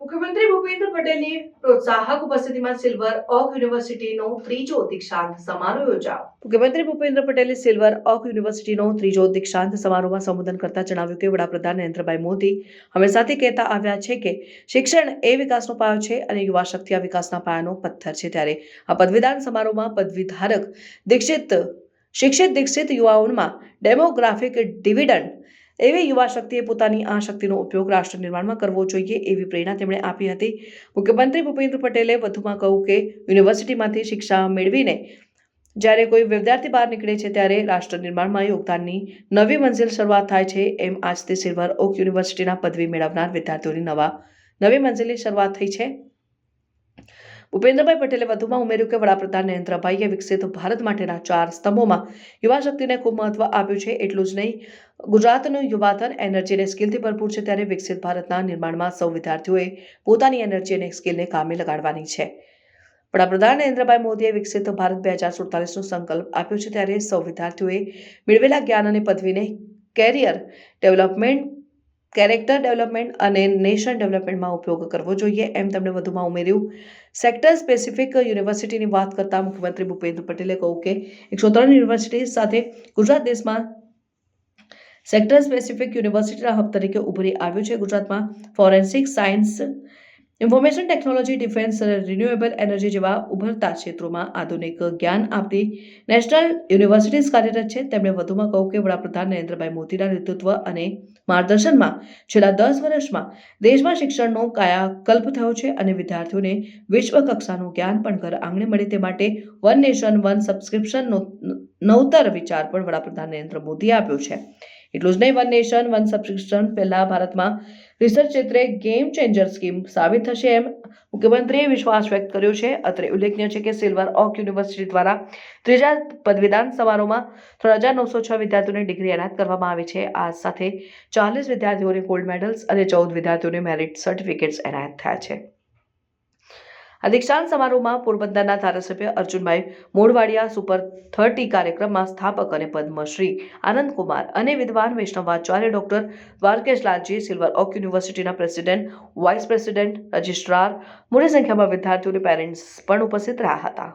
મુખ્યમંત્રી ભૂપેન્દ્ર પટેલની પ્રોત્સાહક ઉપસ્થિતિમાં સિલ્વર ઓક યુનિવર્સિટીનો ત્રીજો દીક્ષાંત સમારોહ યોજાયો. મુખ્યમંત્રી ભૂપેન્દ્ર પટેલે સિલ્વર ઓક યુનિવર્સિટીનો ત્રીજો દીક્ષાંત સમારોહમાં સંબોધન કરતા જણાવ્યું કે વડાપ્રધાન નરેન્દ્રભાઈ મોદી હંમેશાથી કહેતા આવ્યા છે કે શિક્ષણ એ વિકાસનો પાયો છે અને યુવા શક્તિ આ વિકાસના પાયાનો પથ્થર છે. ત્યારે આ પદવીદાન સમારોહમાં પદવીધારક દીક્ષિત શિક્ષિત દીક્ષિત યુવાઓમાં ડેમોગ્રાફિક ડિવિડન્ડ એવી યુવા શક્તિએ પોતાની આ શક્તિનો ઉપયોગ રાષ્ટ્ર નિર્માણમાં કરવો જોઈએ એવી પ્રેરણા તેમણે આપી હતી. મુખ્યમંત્રી ભૂપેન્દ્ર પટેલે વધુમાં કહ્યું કે યુનિવર્સિટીમાંથી શિક્ષા મેળવીને જ્યારે કોઈ વિદ્યાર્થી બહાર નીકળે છે ત્યારે રાષ્ટ્ર નિર્માણમાં યોગદાનની નવી મંજિલ શરૂઆત થાય છે એમ આજથી સિલ્વર ઓક યુનિવર્સિટીના પદવી મેળવનાર વિદ્યાર્થીઓની નવા નવી મંજિલની શરૂઆત થઈ છે. ભૂપેન્દ્રભાઈ પટેલે વધુમાં ઉમેર્યું કે વડાપ્રધાન નરેન્દ્રભાઈએ વિકસિત ભારત માટેના ચાર સ્તંભોમાં યુવા શક્તિને ખૂબ મહત્વ આપ્યું છે. એટલું જ નહીં, ગુજરાતનું યુવાધન એનર્જી અને સ્કિલથી ભરપૂર છે ત્યારે વિકસિત ભારતના નિર્માણમાં સૌ વિદ્યાર્થીઓએ પોતાની એનર્જી અને સ્કિલને કામે લગાડવાની છે. વડાપ્રધાન નરેન્દ્રભાઈ મોદીએ વિકસિત ભારત બે હજાર સુડતાલીસનો સંકલ્પ આપ્યો છે ત્યારે સૌ વિદ્યાર્થીઓએ મેળવેલા જ્ઞાન અને પદવીને કેરિયર ડેવલપમેન્ટ કેરેક્ટર ડેવલપમેન્ટ અને નેશન ડેવલપમેન્ટમાં ઉપયોગ કરવો જોઈએ એમ તેમણે વધુમાં ઉમેર્યું. સેક્ટર સ્પેસિફિક યુનિવર્સિટીની વાત કરતા મુખ્યમંત્રી ભૂપેન્દ્ર પટેલે કહ્યું કે એકસો ત્રણ યુનિવર્સિટી સાથે ગુજરાત દેશમાં સેક્ટર સ્પેસિફિક યુનિવર્સિટીના હબ તરીકે ઉભરી આવ્યું છે. ગુજરાતમાં forensic science information technology defence અને રિન્યુએબલ એનર્જી જેવા ઉભરતા ક્ષેત્રોમાં આધુનિક જ્ઞાન આપતી નેશનલ યુનિવર્સિટીઝ કાર્યરત છે. તેમણે વધુમાં કહ્યું કે વડાપ્રધાન નરેન્દ્રભાઈ મોદીના નેતૃત્વ અને માર્ગદર્શનમાં છેલ્લા દસ વર્ષમાં દેશમાં શિક્ષણનો કાયાકલ્પ થયો છે અને વિદ્યાર્થીઓને વિશ્વ કક્ષાનું જ્ઞાન પણ ઘર આંગણે મળે તે માટે વન નેશન વન સબસ્ક્રિપ્શનનો નવતર વિચાર પણ વડાપ્રધાન નરેન્દ્ર મોદીએ આપ્યો છે. એટલું જ નહીં વન નેશન વન સબસ્ક્રિપ્શન પહેલા ભારતમાં રિસર્ચ ક્ષેત્રે ગેમ ચેન્જર સ્કીમ સાબિત થશે એમ મુખ્યમંત્રીએ વિશ્વાસ વ્યક્ત કર્યો છે. અત્રે ઉલ્લેખનીય છે કે સિલ્વર ઓક યુનિવર્સિટી દ્વારા ત્રીજા પદવીદાન સમારોહમાં ત્રણ હજાર નવસો છ વિદ્યાર્થીઓને ડિગ્રી એનાયત કરવામાં આવી છે. આ સાથે ચાલીસ વિદ્યાર્થીઓને ગોલ્ડ મેડલ્સ અને ચૌદ વિદ્યાર્થીઓને મેરિટ સર્ટિફિકેટ્સ એનાયત થયા છે. આ દીક્ષાંત સમારોહમાં પોરબંદરના ધારાસભ્ય અર્જુનભાઈ મોડવાડિયા સુપર થર્ટી કાર્યક્રમમાં સ્થાપક અને પદ્મશ્રી આનંદકુમાર અને વિદ્વાન વૈષ્ણવાચાર્ય doctor Dwarkesh Lalji, Silver Oak યુનિવર્સિટીના પ્રેસિડેન્ટ, વાઇસ પ્રેસિડેન્ટ, રજિસ્ટ્રાર મોટી સંખ્યામાં વિદ્યાર્થીઓની પેરેન્ટ્સ પણ ઉપસ્થિત રહ્યા હતા.